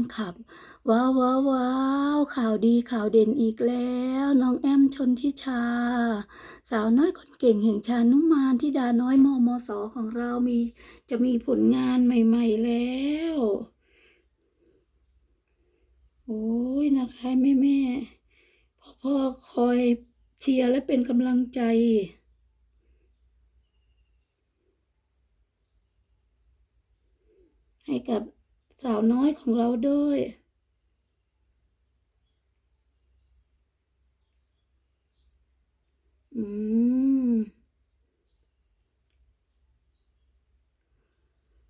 นคลับ ว้าวว้าววาวข่าวดีข่าวเด่นอีกแล้ว น้องแอมชนทิชา สาวน้อยคนเก่งแห่งชานุมานที่ดาน้อยมอมอสอของเรามีจะมีผลงานใหม่ ๆ แล้ว โอ้ยนะคะแม่แม่พ่อพ่อคอยเชียร์และเป็นกำลังใจให้กับ สาวน้อยของเราด้วย อืม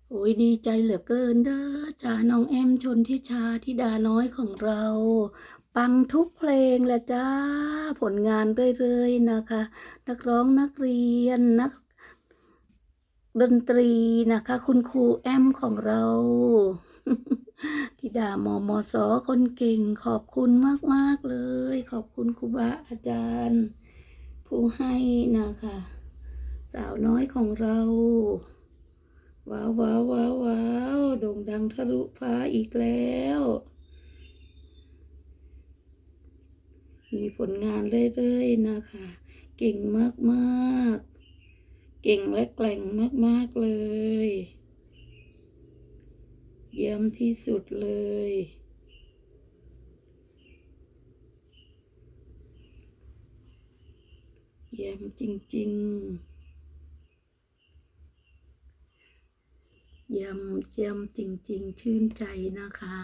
โอ้ยดีใจเหลือเกินเด้อจ้าน้องแอมชนทิชาธิดาน้อยของเรา ปังทุกเพลงแหละจ้า ผลงานเรื่อยๆนะคะ นักร้องนักเรียนนักดนตรีนะคะ คุณครูแอมของเรา ธิดามอมอสอคนเก่งขอบคุณมาก ๆ เลย ขอบคุณครูบาอาจารย์ ผู้ให้นะคะ สาวน้อยของเรา ว้าวว้าวว้าวว้าวโด่งดังทะลุฟ้าอีกแล้ว มีผลงานเรื่อย ๆ นะคะ เก่งมาก ๆ เก่งและแกล่งมาก ๆ เลย เยี่ยมที่สุดเลย เยี่ยมจริง ๆ เยี่ยมเยี่ยมจริง ๆ ชื่นใจนะคะ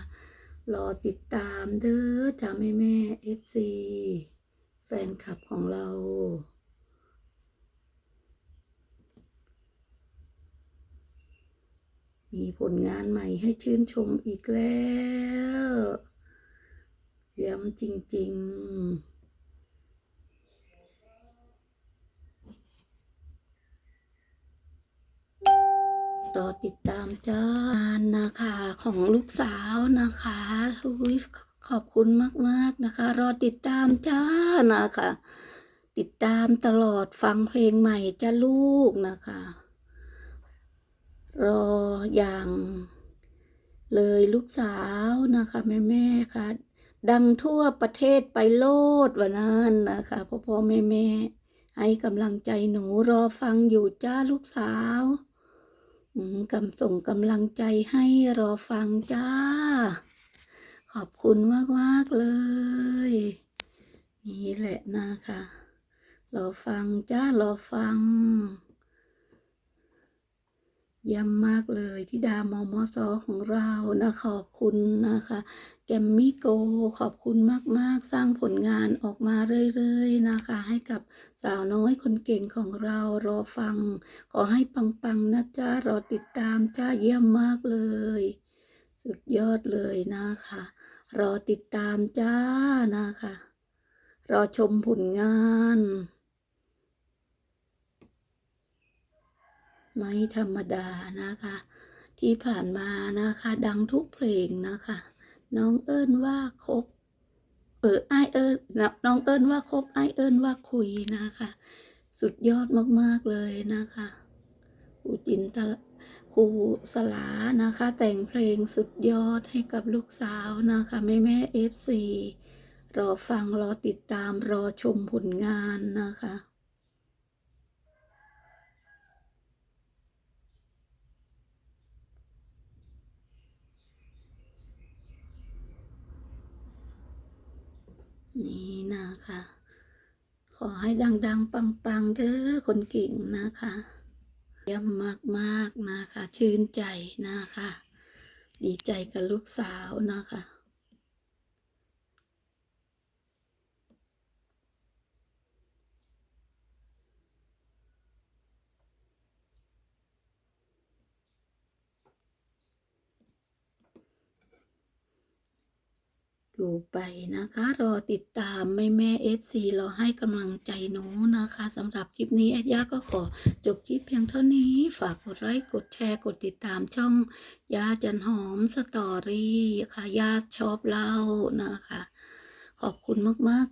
รอติดตามเด้อจ้าแม่แม่เอฟซีแฟนคลับของเรา มีผลงานใหม่ให้ชื่นชมอีกแล้วเยี่ยมจริง ๆรอติดตามจ้างานนะคะของลูกสาวนะคะอุ๊ยขอบคุณมากๆนะคะ รอติดตามจ้านะคะ ติดตามตลอดฟังเพลงใหม่จ้าลูกนะคะ รออย่างเลยลูกสาวนะคะแม่แม่ค่ะ ดังทั่วประเทศไปโลดวันนั้นนะคะพ่อพ่อแม่แม่ให้กำลังใจหนูรอฟังอยู่จ้าลูกสาวกำส่งกำลังใจให้รอฟังจ้า ขอบคุณมากมากเลย นี่แหละนะคะรอฟังจ้ารอฟัง เยี่ยมมากเลยที่ดามอมอซอของเรานะขอบคุณนะคะ แกมมี่โกขอบคุณมาก ๆ สร้างผลงานออกมาเรื่อยๆนะคะ ให้กับสาวน้อยคนเก่งของเรารอฟัง ขอให้ปัง ๆ นะจ้ารอติดตามจ้าเยี่ยมมากเลย สุดยอดเลยนะคะ รอติดตามจ้านะคะ รอชมผลงาน ไม่ธรรมดานะคะ ที่ผ่านมานะคะ ดังทุกเพลงนะคะ น้องเอิ้นว่าคบเออไอเอิญน้องเอิญว่าคบไอเอิญว่าคุยนะคะ สุดยอดมากๆเลยนะคะครูจินตะครูสลานะคะ แต่งเพลงสุดยอดให้กับลูกสาวนะคะ แม่แม่เอฟซีรอฟังรอติดตามรอชมผลงานนะคะ นี่นะคะ ขอให้ดัง ๆ ปัง ๆ เด้อคนเก่งนะคะเยี่ยมมาก ๆ นะคะ ชื่นใจนะคะ ดีใจกับลูกสาวนะคะ ดูไปนะคะ รอติดตามแม่แม่เอฟซีรอให้กำลังใจหนูนะคะสำหรับคลิปนี้แอดย่าก็ขอจบคลิปเพียงเท่านี้ฝากกดไลค์กดแชร์กดติดตามช่องยาจันหอมสตอรี่ค่ะยาชอบเล่านะคะ ขอบคุณมากๆ